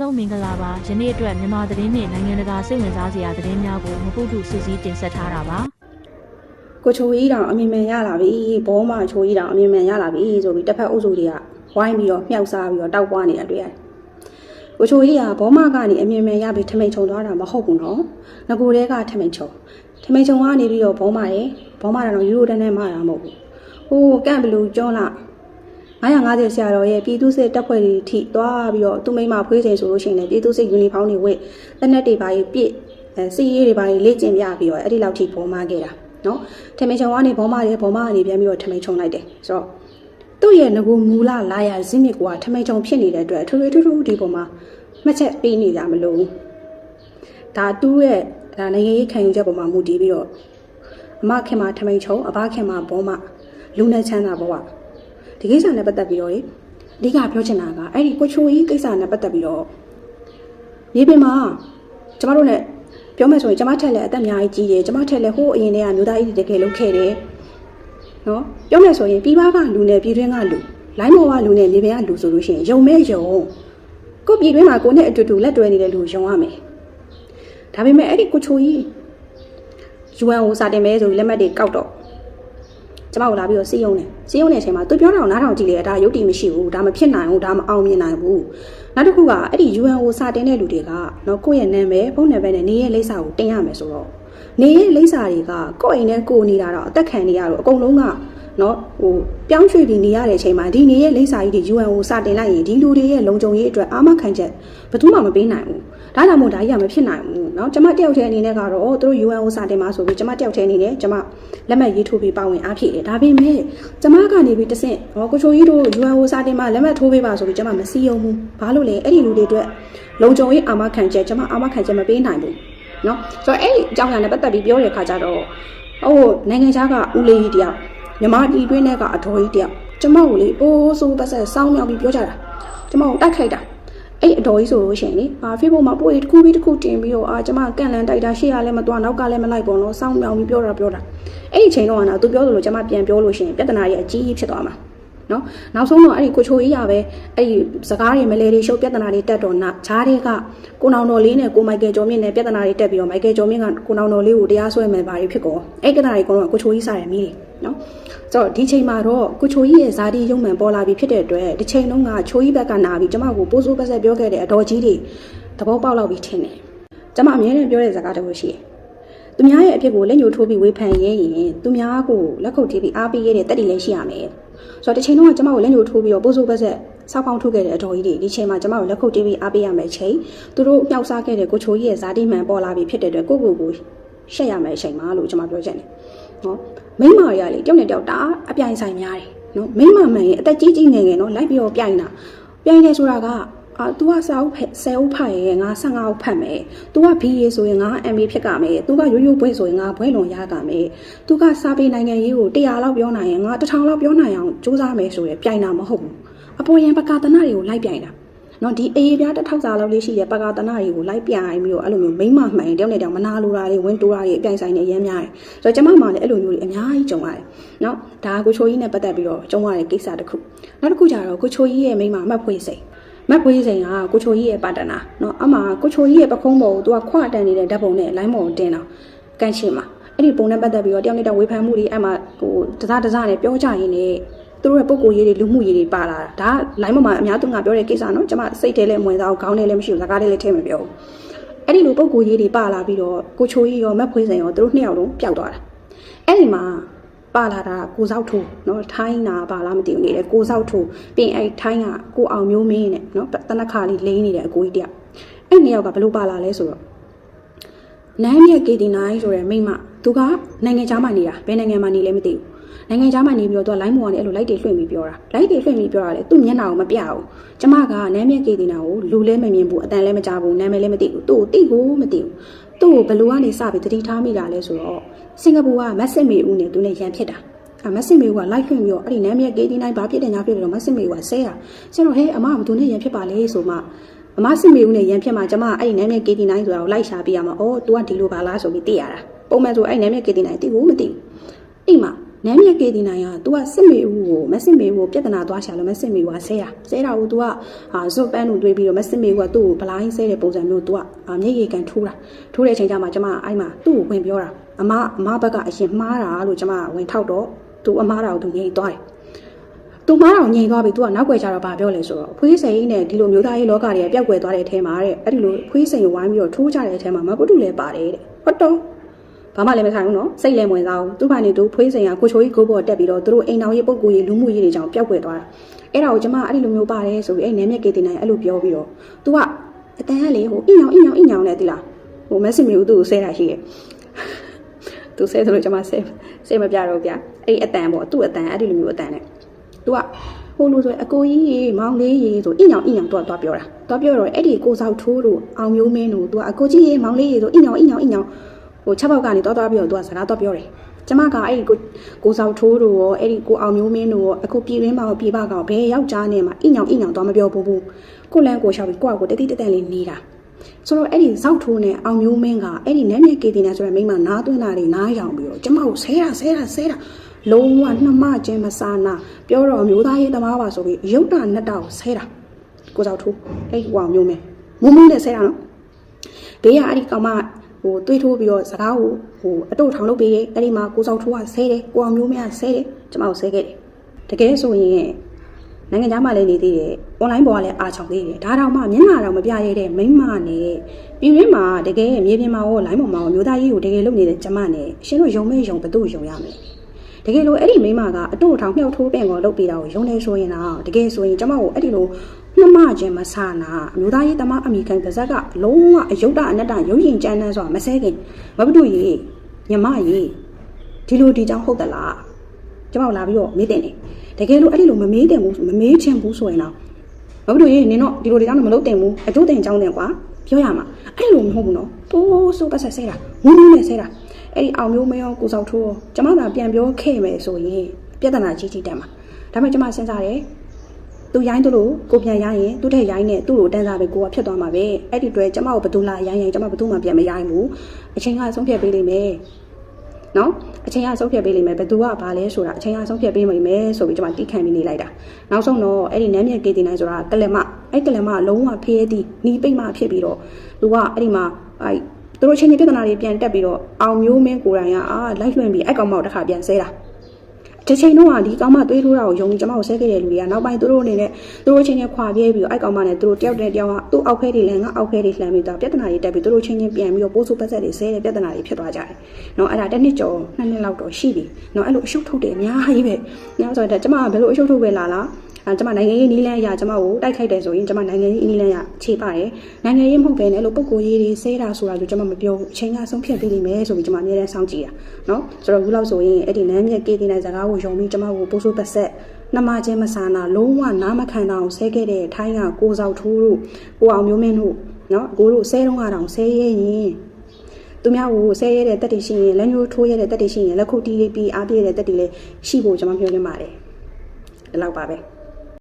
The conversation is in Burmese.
လုံးမင်္ဂလာပါယနေ့အတွက်မြန်မာသတင်းနှင့်နိုင်ငံတကာစိတ်ဝင်စားစရာသတင်းများကိုမပုတုစူးစီးတင်ဆက်ထားတာပါကိုချိုကြီးတောင်အမြင်မြန်ရလာပြီဘောမချိုကြီးတောင်အမြင်မြန်ရလာပြီဆိုပြီးတစ်ဖက်အုပ်စုတွေကဝိုင်းပြီးတော့မြှောက်စားပြီးတော့တောက်ပွားနေတာတွေ့ရတယ်။ကိုချိုကြီးကဘောမကနေအမြင်မြန်ရပြီးထမိန်ချုံသွားတာမဟုတ်ဘူးနော်။ငကိုတဲကထမိန်ချုံထမိန်ချုံကနေပြီးတော့ဘောမရဲ့ဘောမကတော့ယူရိုတန်းနဲ့မှတာမဟုတ်ဘူး။ဟိုကန့်ဘလူးကျောင်းလာ 950ဆရာတော်ရဲ့ပြည်သူစစ်တပ်ဖွဲ့တွေထိသွားပြီးတော့သူ့မိမဖွေးချိန်ဆိုလို့ရှိရင်လည်းပြည်သူစစ်ယူနီဖောင်းတွေဝတ်လက်နက်တွေပါရေးပြည့်အဲစီရေးတွေပါရေးလေ့ကျင့်ပြပြီးတော့အဲ့ဒီလောက်ထိဘောမခဲ့တာနော်ထမိန်ချုံကနေဘောမရဲ့ဘောမကနေပြန်ပြီးတော့ထမိန်ချုံလိုက်တယ်ဆိုတော့သူ့ရဲ့ငကိုမူလလာရဇင်းမြစ်ကွာထမိန်ချုံဖြစ်နေတဲ့အတွက်ထွေထွေထူးထူးဒီပုံမှာမှတ်ချက်ပေးနေကြမလို့ဒါသူ့ရဲ့ဒါနိုင်ငံရေးခံယူချက်ပုံမှာမူတည်ပြီးတော့အမခင်မှာထမိန်ချုံအဘခင်မှာဘောမလူနဲ့ချမ်းသာဘဝ ဒီကိစ္စနဲ့ပတ်သက်ပြီးတော့လေအဓိကပြောချင်တာကအဲ့ဒီကိုချိုကြီးကိစ္စနဲ့ပတ်သက်ပြီးတော့မြေပြင်မှာကျမတို့ ਨੇ ပြောမယ်ဆိုရင်ကျမထက်လည်းအသက်အများကြီးကြီးတယ်ကျမထက်လည်းဟိုးအရင်တည်းကမျိုးသားကြီးတကယ်လုပ်ခဲ့တယ်နော်ပြောမယ်ဆိုရင်ပြည်ပကလူနဲ့ပြည်တွင်းကလူလိုင်းမော်ကလူနဲ့မြေပြင်ကလူဆိုလို့ရှိရင်ယုံမဲ့ယုံကိုပြည်တွင်းမှာကိုနဲ့အတူတူလက်တွဲနေတဲ့လူယုံရမယ်ဒါပေမဲ့အဲ့ဒီကိုချိုကြီး UN ကိုစာတင်မဲဆိုပြီးလက်မှတ်တွေကောက်တော့ ကျမကိုလာပြီးတော့စီးရုံးတယ်စီးရုံးတဲ့အချိန်မှာသူပြောတာကိုနားထောင်ကြည့်လေဒါရုပ်တည်မရှိဘူးဒါမဖြစ်နိုင်ဘူးဒါမအောင်မြင်နိုင်ဘူးနောက်တစ်ခုကအဲ့ဒီ UN ကိုစာတင်တဲ့လူတွေကနော်ကိုယ့်ရဲ့နာမည်ဖုန်းနံပါတ်နဲ့နေရဲ့လိပ်စာကိုတင်ရမယ်ဆိုတော့နေရဲ့လိပ်စာတွေကကိုယ့်အိမ်နဲ့ကိုယ်နေတာတော့အသက်ခံနေရတော့အကုန်လုံးက နော်ဟိုပြောင်းရွှေ့ပြီးနေရတဲ့အချိန်မှာဒီနေရဲ့လိပ်စာကြီးတွေ UN ကိုစာတင်လိုက်ရင်ဒီလူတွေရဲ့လုံခြုံရေးအတွက်အာမခံချက်ဘယ်သူမှမပေးနိုင်ဘူးဒါကြောင့်မို့ဒါကြီးကမဖြစ်နိုင်ဘူးเนาะကျမတယောက်တည်းအနေနဲ့ကတော့သူတို့ UN ကိုစာတင်ပါဆိုပြီးကျမတယောက်တည်းအနေနဲ့ကျမလက်မှတ်ရေးထိုးပြီးပါဝင်အားဖြည့်တယ်ဒါပေမဲ့ကျမကနေပြီးတဆင့်ဟောကိုချိုကြီးတို့ UN ကိုစာတင်ပါလက်မှတ်ထိုးပေးပါဆိုပြီးကျမမစည်းရုံးဘူးဘာလို့လဲအဲ့ဒီလူတွေအတွက်လုံခြုံရေးအာမခံချက်ကျမအာမခံချက်မပေးနိုင်ဘူးเนาะဆိုတော့အဲ့ဒီအကြောင်းအရာနဲ့ပတ်သက်ပြီးပြောတဲ့အခါကျတော့ဟိုနိုင်ငံခြားကဦးလေးကြီးတယောက် မြန်မာပြည်တွင်းထဲကအတော်ကြီးတယောက်ကျမကိုလေပိုးဆိုးပတ်ဆက်စောင်းမြောက်ပြီးပြောကြတာကျမကိုတိုက်ခိုက်တာအဲ့အတော်ကြီးဆိုလို့ရှိရင်လေအာ Facebook မှာပို့ရတစ်ခုပြီးတစ်ခုတင်ပြီးတော့အာကျမကန်လန်တိုက်တာရှေ့ရလည်းမသွားနောက်ကလည်းမလိုက်ပေါ့နော်စောင်းမြောင်ပြီးပြောတာပြောတာအဲ့ဒီချိန်တော့ကနော်သူပြောသလိုကျမပြန်ပြောလို့ရှိရင်ပြဿနာကြီးအကြီးကြီးဖြစ်သွားမှာ နော်နောက်ဆုံးတော့အဲ့ဒီကိုချိုကြီးရပဲအဲ့ဒီစကားတွေမလဲတွေရှုပ်ပြဿနာတွေတက်တော့နာဂျားတွေကကိုနောင်တော်လေးနဲ့ကိုမိုက်ကယ်ကျော်မြင့်နဲ့ပြဿနာတွေတက်ပြီးတော့မိုက်ကယ်ကျော်မြင့်ကကိုနောင်တော်လေးကိုတရားစွဲမယ်ပါတွေဖြစ်ကုန်အဲ့ကနာတွေကတော့ကိုချိုကြီးစားရမီးတွေနော်ဆိုတော့ဒီချိန်မှာတော့ကိုချိုကြီးရဲ့ဇာတိရုံမှန်ပေါ်လာပြီဖြစ်တဲ့အတွက်ဒီချိန်လုံးကချိုကြီးဘက်ကနာပြီးကျမကိုပိုးစိုးပတ်ဆက်ပြောခဲ့တဲ့အတော်ကြီးတွေသဘောပေါက်လောက်ပြီးထင်တယ်ကျမအမြဲတမ်းပြောတဲ့စကားတစ်ခုရှိတယ် သူများရဲ့အဖြစ်ကိုလက်ညှိုးထိုးပြီးဝေဖန်ရဲရင်သူများကိုလက်ခုပ်ထိပ်ပြီးအားပေးရတဲ့တက်တီလည်းရှိရမယ်ဆိုတော့ဒီချိန်လုံးကကျမကိုလက်ညှိုးထိုးပြီးတော့ပိုးစိုးပတ်ဆက်စောက်ပေါင်းထုတ်ခဲ့တဲ့အတော်ကြီးတွေဒီချိန်မှာကျမကိုလက်ခုပ်တီးပြီးအားပေးရမယ်ချိန်သူတို့မြောက်စားခဲ့တဲ့ကိုချိုကြီးရဲ့ဇာတိမှန်ပေါ်လာပြီဖြစ်တဲ့အတွက်ကိုကိုကိုရှက်ရမယ်အချိန်မှာလို့ကျမပြောချင်တယ်နော်မိန်းမတွေကလေတယောက်နဲ့တယောက်တာအပြိုင်ဆိုင်များတယ်နော်မိန်းမမှန်ရင်အသက်ကြီးကြီးငယ်ငယ်နော်လိုက်ပြီးတော့ပြိုင်တာပြိုင်နေဆိုတာက အာ तू ကစာအုပ်ဖက်10အုပ်ဖတ်ရဲ့ငါ15အုပ်ဖတ်မယ် तू က BA ဆိုရင်ငါ MA ဖြစ်ကမယ် तू ကရိုးရိုးဘွဲဆိုရင်ငါဘွဲလွန်ရကမယ် तू ကစာပေနိုင်ငံရေးကို100လောက်ပြောနိုင်ရင်ငါ1000လောက်ပြောနိုင်အောင်စူးစမ်းမယ်ဆိုရယ်ပြိုင်တာမဟုတ်ဘူးအပေါ်ယံပကာတနာတွေကိုလိုက်ပြိုင်တာ နော်ဒီအေးပြားတစ်ထောက်စာလောက်လေးရှိတဲ့ပကာတနာတွေကိုလိုက်ပြိုင်ပြီးတော့အဲ့လိုမျိုးမိမ့်မမှန်ရင်တယောက်နဲ့တယောက်မနာလိုတာတွေဝင်တိုးတာတွေအပြိုင်ဆိုင်နေရမ်းများတယ်ဆိုတော့ကျမမှလည်းအဲ့လိုမျိုးတွေအများကြီးကြုံရတယ်နော်ဒါကကိုချိုကြီးနဲ့ပတ်သက်ပြီးတော့ကြုံရတဲ့ကိစ္စတစ်ခုနောက်တစ်ခုကျတော့ကိုချိုကြီးရဲ့မိမမတ်ဖွေးစိန် မတ်ဖွေးစိန်ကကိုချိုကြီးရဲ့ပါတနာနော်အမှကိုချိုကြီးရဲ့ပခုံးပေါ်ကိုသူကခွတန်နေတဲ့ဓာတ်ပုံနဲ့လိုင်းမော်ကိုတင်တော့ကန်ရှင်းမှာအဲ့ဒီပုံနဲ့ပတ်သက်ပြီးတော့တယောက်နဲ့တယောက်ဝေဖန်မှုတွေအဲ့မှာဟိုတစားတစားနဲ့ပြောကြရင်းနဲ့သူတို့ရဲ့ပုံကိုယ်ရေးတွေလူမှုရေးတွေပါလာတာဒါက line ပေါ်မှာအများသူငါပြောတဲ့ကိစ္စနော်ကျွန်မစိတ်ထဲလည်းမဝင်စားဘူးခေါင်းထဲလည်းမရှိဘူးစကားထဲလည်းထည့်မပြောဘူးအဲ့ဒီလိုပုံကိုယ်ရေးတွေပါလာပြီးတော့ကိုချိုကြီးရောမက်ဖွေးစင်ရောသူတို့နှစ်ယောက်လုံးပျောက်သွားတာအဲ့ဒီမှာ ပါလာတာကိုစောက်ထိုးနော်ထိုင်းနာပါလားမသိဘူးနေတယ်ကိုစောက်ထိုးပြီးရင်အဲ့ထိုင်းကကိုအောင်မျိုးမင်းနဲ့နော်တနခါလေးလိမ့်နေတဲ့အကိုကြီးတယောက်အဲ့နှစ်ယောက်ကဘလို့ပါလာလဲဆိုတော့နန်းမြက် KD9 ဆိုတဲ့မိန်းမသူကနိုင်ငံခြားမှာနေတာဘယ်နိုင်ငံမှာနေလဲမသိဘူးနိုင်ငံခြားမှာနေပြီးတော့သူက line မော်ကနေအဲ့လို light တွေလွှင့်ပြီးပြောတာ light တွေလွှင့်ပြီးပြောတာလေသူ့မျက်နှာကိုမပြဘူးကျမကနမ်းမြက်ကေတင်တာကိုလူလည်းမမြင်ဘူးအတန်လည်းမကြားဘူးနာမည်လည်းမသိဘူးသူ့ကိုတိကိုမသိဘူးသူ့ကိုဘယ်လိုကနေစပြီးတတိထားမိတာလဲဆိုတော့ စင်ကာပူကမက်စစ်မေဦးနဲ့သူနဲ့ရန်ဖြစ်တာအမက်စစ်မေဦးက live လွှင့်ပြီးတော့အဲ့ဒီနမ်းမြက်ကေတင်တိုင်းဘာဖြစ်တယ်ညာဖြစ်တယ်တော့မက်စစ်မေဦးကဆဲတာကျတော့ဟဲ့အမကဘသူနဲ့ရန်ဖြစ်ပါလဲဆိုမှအမစစ်မေဦးနဲ့ရန်ဖြစ်မှာကျမအဲ့ဒီနမ်းမြက်ကေတင်တိုင်းဆိုတာကိုလိုက်ရှာပြရမှာအော် तू ကဒီလိုပါလားဆိုပြီးသိရတာပုံမှန်ဆိုအဲ့နမ်းမြက်ကေတင်တိုင်းတိကိုမသိဘူးအိမ်မှာ နမ်းမြက်ကေဒီနိုင်က तू ကစစ်မေဦးကိုမစစ်မေဦးကိုပြဿနာသွားရှာလို့မစစ်မေဦးကဆဲတာဆဲတာကို तू ကဟာဇွတ်ပန်းလို့တွေးပြီးတော့မစစ်မေဦးကသူ့ကိုဗလိုင်းဆဲတဲ့ပုံစံမျိုး तू ကမျက်ရည်ကန်ထိုးတာထိုးတဲ့အချိန်ကျမှကျမအဲ့မှာသူ့ကိုဝင်ပြောတာ အမအမဘက်ကအရင်မှားတာလို့ကျမဝင်ထောက်တော့သူအမားတာကိုသူငြိမ်သွားတယ်သူမားတော်ငြိမ်သွားပြီသူကနောက်ွယ်ကြတော့ဗာပြောလဲဆိုတော့ဖွေးစိန်နဲ့ဒီလိုမျိုးသားရေးလောကတွေကပျောက်ကွယ်သွားတဲ့အထဲမှာတဲ့အဲ့ဒီလိုဖွေးစိန်ကိုဝိုင်းပြီးတော့ထိုးကြတဲ့အထဲမှာမကုတုလည်းပါတယ်တဲ့ဟုတ်တော့ဘာမှလည်းမဆိုင်ဘူးနော်စိတ်လည်းမဝင်စားဘူးသူကနေသူဖွေးစိန်ကကိုချိုကြီးကိုပေါ်တက်ပြီးတော့သူတို့အိမ်တော်ရေးပုံကိုရေးလူမှုရေးတွေကြောင့်ပျောက်ကွယ်သွားတာအဲ့ဒါကိုကျမအဲ့ဒီလိုမျိုးပါတယ်ဆိုပြီးအဲ့နည်းမြက်ကေတင်နိုင်အဲ့လိုပြောပြီးတော့ तू ကအတန်းကလေဟိုအင်းအောင်အင်းအောင်အင်းအောင်နဲ့တိလားဟို message မျိုးသူ့ကိုဆဲတာရှိရဲ့ သူဆဲသလိုကျွန်မဆဲဆဲမပြတော့ဗျာအဲ့ဒီအတန်ပေါ့သူ့အတန်အဲ့ဒီလိုမျိုးအတန်နဲ့သူကဟိုလိုဆိုအကိုကြီးရေမောင်လေးရေဆိုအင်းညောင်အင်းညောင်သူကသွားပြောတာသွားပြောတော့အဲ့ဒီကိုစောက်ထိုးတို့အောင်မျိုးမင်းတို့သူကအကိုကြီးရေမောင်လေးရေဆိုအင်းညောင်အင်းညောင်အင်းညောင်ဟိုချက်ပေါက်ကနေသွားသွားပြီးတော့သူကစကားသွားပြောတယ်ကျမကအဲ့ဒီကိုကိုစောက်ထိုးတို့ရောအဲ့ဒီကိုအောင်မျိုးမင်းတို့ရောအခုပြည်ရင်းပါရောပြည်ပကောင်ဘယ်ယောက်ျားနဲ့မှအင်းညောင်အင်းညောင်သွားမပြောဘူးကိုလန့်ကိုရှောက်ပြီးကိုကကိုတတိတတန်လေးနေတာ ဆိုတော့အဲ့ဒီစောက်ထိုးနဲ့အောင်မျိုးမင်းကအဲ့ဒီနန်းမြကေတင်နေဆိုတဲ့မိန်းမနားသွင်းတာတွေနားရောင်ပြီးတော့ကျမကိုဆဲတာဆဲတာဆဲတာလုံးဝနှမချင်းမစာနာပြောတော့အမျိုးသားရေးသမားပါဆိုပြီးရုပ်တာနဲ့တာကိုဆဲတာကိုကြောက်ထိုးအဲ့ဟိုအောင်မျိုးမဲမုံမုံနဲ့ဆဲတာနော်ဘေးကအဲ့ဒီကောင်မဟိုတွေးထိုးပြီးတော့စကားကိုဟိုအတုတ်ထောင်လုပ်ပေးတယ်အဲ့ဒီမှာကိုကြောက်ထိုးကဆဲတယ်ကိုအောင်မျိုးမဲကဆဲတယ်ကျမကိုဆဲခဲ့တယ်တကယ်ဆိုရင် နိုင်ငံသားမှလည်းနေသေးတယ်။ online ပေါ်ကလည်းအားချောင်သေးတယ်။ဒါတောင်မှမျက်နှာတော့မပြရတဲ့မိန်းမနဲ့ပြည်ရင်းမှာတကယ်မြေပြင်မှာရော line ပေါ်မှာရောမျိုးသားကြီးကိုတကယ်လုပ်နေတဲ့ကျမနဲ့ရှင်တို့ယုံမဲယုံဘသူ့ယုံရမလဲ။တကယ်လို့အဲ့ဒီမိန်းမကအတို့ထောင်မြောက်ထိုးပင်ကိုလုပ်ပေးတာကိုယုံနေဆိုရင်တော့တကယ်ဆိုရင်ကျမကိုအဲ့ဒီလိုနှမချင်းမဆာနာအမျိုးသားရေးတမအမိခံပါဇက်ကလုံးဝအယုတ်တအနတ္တရုပ်ရင်ကြမ်းတမ်းဆိုတာမဆဲခင်မဘတို့ရေညမရေဒီလိုဒီကြောင့်ဟုတ်သလားကျမကိုလာပြီးတော့မေးတယ်နေ တကယ်လို့အဲ့ဒီလိုမမေးတယ်ဘူးမမေးချင်ဘူးဆိုရင်တော့မဘတို့ရေနင်တော့ဒီလိုဒီကြောင့်မလုပ်တင်ဘူးအကျိုးတင်ကြောင်းတင်ကွာပြောရမှာအဲ့လိုမဟုတ်ဘူးနော်ပိုးဆိုးပတ်ဆက်ဆဲတာဝင်းဝင်းနဲ့ဆဲတာအဲ့ဒီအောင်မျိုးမရောကိုစောက်ထိုးရောကျမသာပြန်ပြောခဲ့မယ်ဆိုရင်ပြဿနာကြီးကြီးတက်မှာဒါပေမဲ့ကျမစဉ်းစားတယ်သူရိုင်းသူလို့ကိုပြန်ရိုင်းရင်သူ့ထက်ရိုင်းနဲ့သူ့လိုတန်းစားပဲကိုကဖြစ်သွားမှာပဲအဲ့ဒီအတွက်ကျမကိုဘယ်သူလာရိုင်းရင်ကျမဘယ်သူမှပြန်မရိုင်းဘူးအချိန်ကဆုံးဖြတ်ပေးလိမ့်မယ် နော်အချိန်ကဆုံးဖြတ်ပေးလိမ့်မယ်ဘယ်သူကဘာလဲဆိုတာအချိန်ကဆုံးဖြတ်ပေးမိမယ်ဆိုပြီးကျမတီးခံပြီးနေလိုက်တာနောက်ဆုံးတော့အဲ့ဒီနမ်းမြက်ကေတင်နိုင်ဆိုတာကလမအဲ့ကလမလုံးဝဖေးရသည်နီးပိတ်မှဖြစ်ပြီးတော့သူကအဲ့ဒီမှာအဲ့သူတို့ချင်းချင်းပြဿနာတွေပြန်တက်ပြီးတော့အောင်မျိုးမင်းကိုယ်တိုင်ကအာလိုက်လွှင့်ပြီးအဲ့ကောင်မောက်တစ်ခါပြန်ဆဲတာ တစ်ချိန်တော့ဒီကောင်မသွေးထိုးတာကိုယုံကြည်ကျမကိုဆဲခဲ့တဲ့လူတွေကနောက်ပိုင်းသူတို့အနေနဲ့သူတို့ချင်းချင်းခွာပြေးပြီးတော့အဲ့ကောင်မနဲ့သူတို့တယောက်တည်းတယောက်ကသူ့အောက်ဖဲတွေလည်းငါအောက်ဖဲတွေလှမ်းပြီးတော့ပြဿနာတွေတက်ပြီးသူတို့ချင်းချင်းပြန်ပြီးတော့ပိုးဆူပတ်ဆက်တွေဆဲတဲ့ပြဿနာတွေဖြစ်သွားကြတယ်။နော်အဲ့ဒါတစ်နှစ်ကျော်နှစ်နှစ်လောက်တော့ရှိပြီ။နော်အဲ့လိုအရှုပ်ထုတ်တယ်အများကြီးပဲ။ညဆိုတော့ကျမကဘယ်လိုအရှုပ်ထုတ်ပဲလာလား အဲကျွန်မနိုင်ငံရေးနီးလန်းအရာကျွန်မကိုတိုက်ခိုက်တယ်ဆိုရင်ကျွန်မနိုင်ငံရေးနီးလန်းအရာခြေပါတယ်နိုင်ငံရေးမဟုတ်ဘဲနဲ့လို့ပုံကိုရေးတွေဆဲတာဆိုတာကိုကျွန်မမပြောဘူးအချိန်ကဆုံးဖြတ်ပေးလိမ့်မယ်ဆိုပြီးကျွန်မအမြဲတမ်းစောင့်ကြည့်တာနော်ဆိုတော့ခုလောက်ဆိုရင်အဲ့ဒီနမ်းမြက်ကေတင်တဲ့ဇာကားကိုယုံပြီးကျွန်မကိုပို့ဆိုးပတ်ဆက်နှမချင်းမဆာနာလုံးဝနားမခံတော့ဆဲခဲ့တဲ့ထိုင်းကကိုစောက်ထိုးတို့ကိုအောင်မျိုးမင်းတို့နော်အကိုတို့ဆဲတော့ကတော့ဆဲရရင်သူများကိုဆဲရတဲ့တက်တည်ရှိရင်လက်ညှိုးထိုးရတဲ့တက်တည်ရှိရင်လက်ခုပ်တီးလေးပြီးအားပြည့်တဲ့တက်တည်လေးရှိဖို့ကျွန်မပြောချင်ပါတယ်ဒီလောက်ပါပဲ